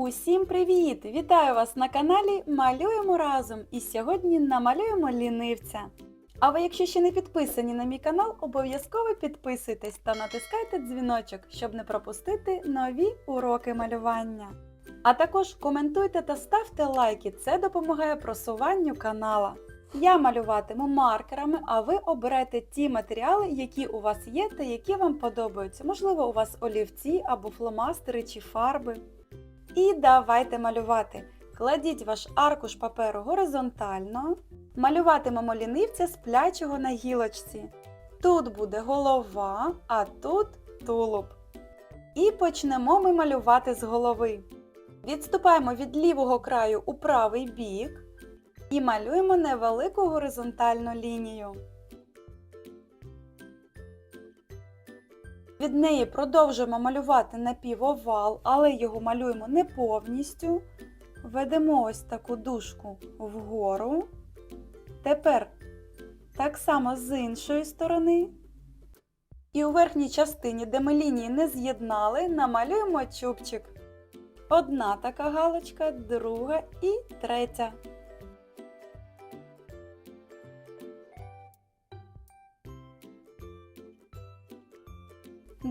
Усім привіт! Вітаю вас на каналі Малюємо разом і сьогодні намалюємо лінивця. А ви, якщо ще не підписані на мій канал, обов'язково підписуйтесь та натискайте дзвіночок, щоб не пропустити нові уроки малювання. А також коментуйте та ставте лайки, це допомагає просуванню канала. Я малюватиму маркерами, а ви оберете ті матеріали, які у вас є та які вам подобаються. Можливо, у вас олівці або фломастери чи фарби. І давайте малювати. Кладіть ваш аркуш паперу горизонтально. Малюватимемо лінивця сплячого на гілочці. Тут буде голова, а тут тулуб. І почнемо ми малювати з голови. Відступаємо від лівого краю у правий бік і малюємо невелику горизонтальну лінію. Від неї продовжуємо малювати напівовал, але його малюємо не повністю. Ведемо ось таку дужку вгору. Тепер так само з іншої сторони. І у верхній частині, де ми лінії не з'єднали, намалюємо чубчик. Одна така галочка, друга і третя.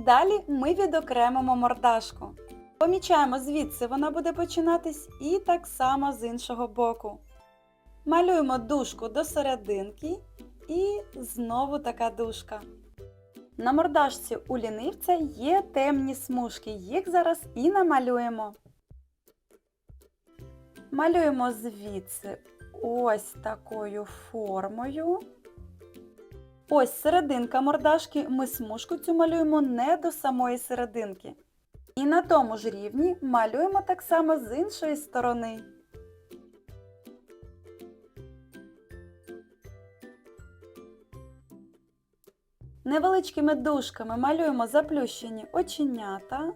Далі ми відокремимо мордашку. Помічаємо звідси вона буде починатись і так само з іншого боку. Малюємо дужку до серединки і знову така дужка. На мордашці у лінивця є темні смужки, їх зараз і намалюємо. Малюємо звідси ось такою формою. Ось серединка мордашки, ми смужку цю малюємо не до самої серединки. І на тому ж рівні малюємо так само з іншої сторони. Невеличкими дужками малюємо заплющені оченята.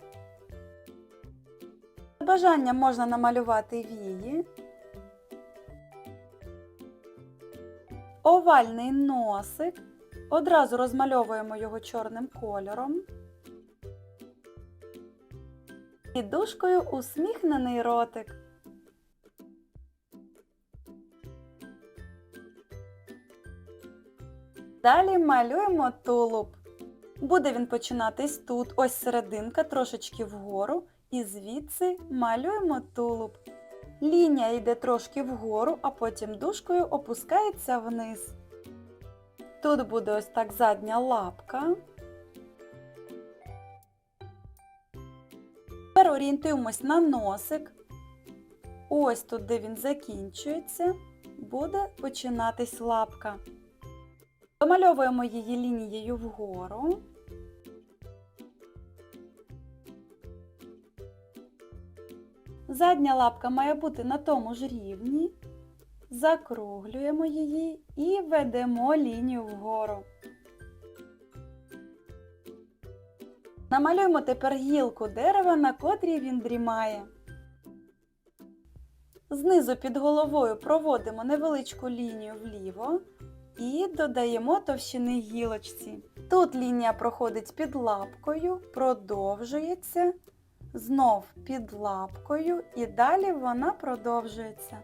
За бажанням можна намалювати вії. Овальний носик. Одразу розмальовуємо його чорним кольором. І дужкою усміхнений ротик. Далі малюємо тулуб. Буде він починатись тут, ось серединка, трошечки вгору, і звідси малюємо тулуб. Лінія йде трошки вгору, а потім дужкою опускається вниз. Тут буде ось так задня лапка. Тепер орієнтуємось на носик. Ось тут, де він закінчується, буде починатись лапка. Домальовуємо її лінією вгору. Задня лапка має бути на тому ж рівні. Закруглюємо її і ведемо лінію вгору. Намалюємо тепер гілку дерева, на котрій він дрімає. Знизу під головою проводимо невеличку лінію вліво і додаємо товщини гілочці. Тут лінія проходить під лапкою, продовжується, знов під лапкою і далі вона продовжується.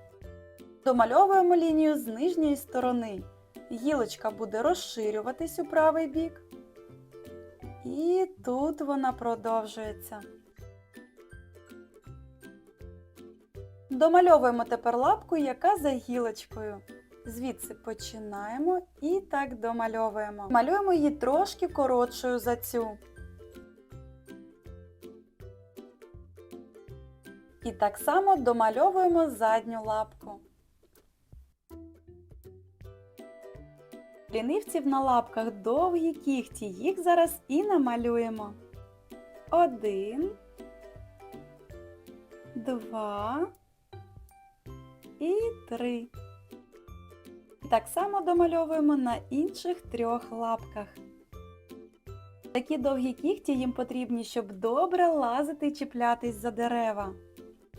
Домальовуємо лінію з нижньої сторони. Гілочка буде розширюватись у правий бік. І тут вона продовжується. Домальовуємо тепер лапку, яка за гілочкою. Звідси починаємо і так домальовуємо. Малюємо її трошки коротшою за цю. І так само домальовуємо задню лапку. Лінивців на лапках довгі кігті, їх зараз і намалюємо. Один, два і три. І так само домальовуємо на інших трьох лапках. Такі довгі кігті їм потрібні, щоб добре лазити і чіплятись за дерева.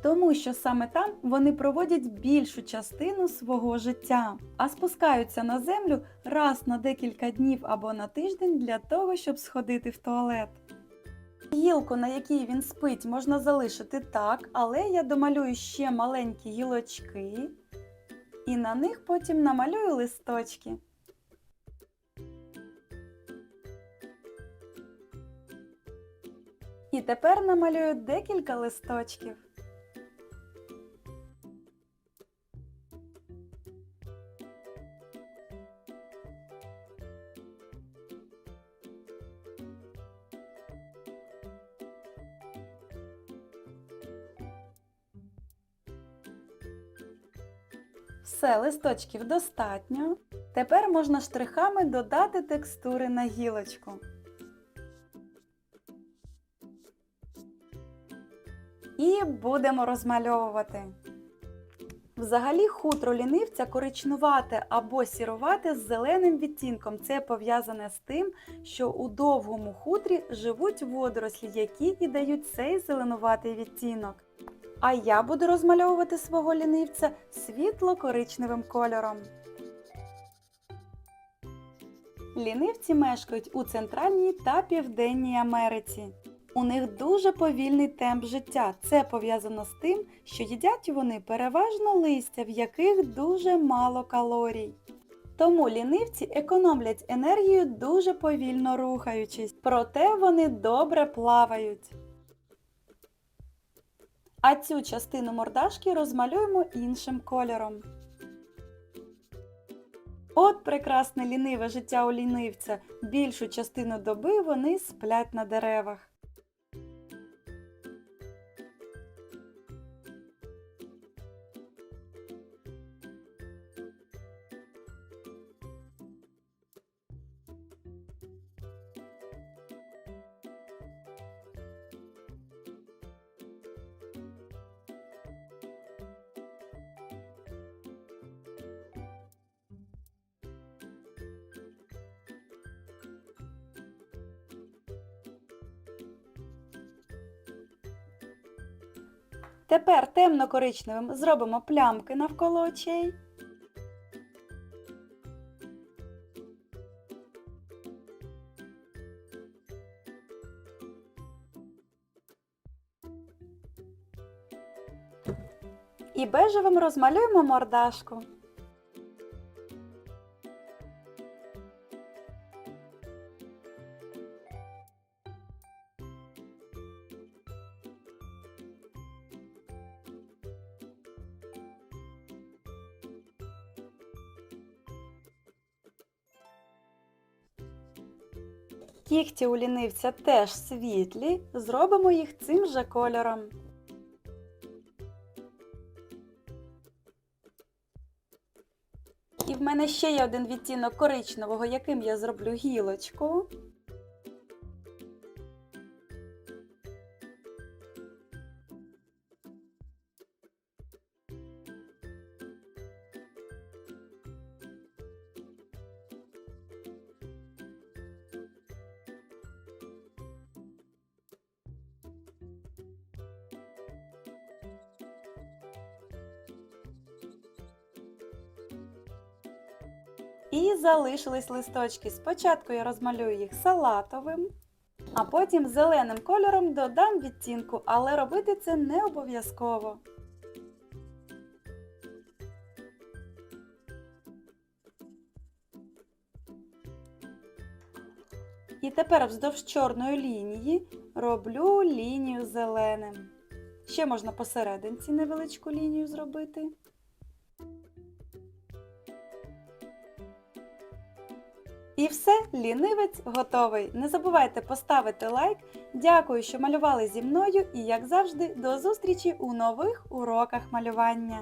Тому що саме там вони проводять більшу частину свого життя, а спускаються на землю раз на декілька днів або на тиждень для того, щоб сходити в туалет. Гілку, на якій він спить, можна залишити так, але я домалюю ще маленькі гілочки і на них потім намалюю листочки. І тепер намалюю декілька листочків. Все, листочків достатньо. Тепер можна штрихами додати текстури на гілочку. І будемо розмальовувати. Взагалі хутро лінивця коричнувате або сірувате з зеленим відтінком. Це пов'язане з тим, що у довгому хутрі живуть водорослі, які і дають цей зеленуватий відтінок. А я буду розмальовувати свого лінивця світло-коричневим кольором. Лінивці мешкають у Центральній та Південній Америці. У них дуже повільний темп життя. Це пов'язано з тим, що їдять вони переважно листя, в яких дуже мало калорій. Тому лінивці економлять енергію дуже повільно рухаючись, проте вони добре плавають. А цю частину мордашки розмалюємо іншим кольором. От прекрасне ліниве життя у лінивця. Більшу частину доби вони сплять на деревах. Тепер темно-коричневим зробимо плямки навколо очей. І бежевим розмалюємо мордашку. Кігті у лінивця теж світлі, зробимо їх цим же кольором. І в мене ще є один відтінок коричневого, яким я зроблю гілочку. І залишились листочки. Спочатку я розмалюю їх салатовим, а потім зеленим кольором додам відтінку, але робити це не обов'язково. І тепер вздовж чорної лінії роблю лінію зеленим. Ще можна посерединці невеличку лінію зробити. І все, лінивець готовий. Не забувайте поставити лайк. Дякую, що малювали зі мною і, як завжди, до зустрічі у нових уроках малювання.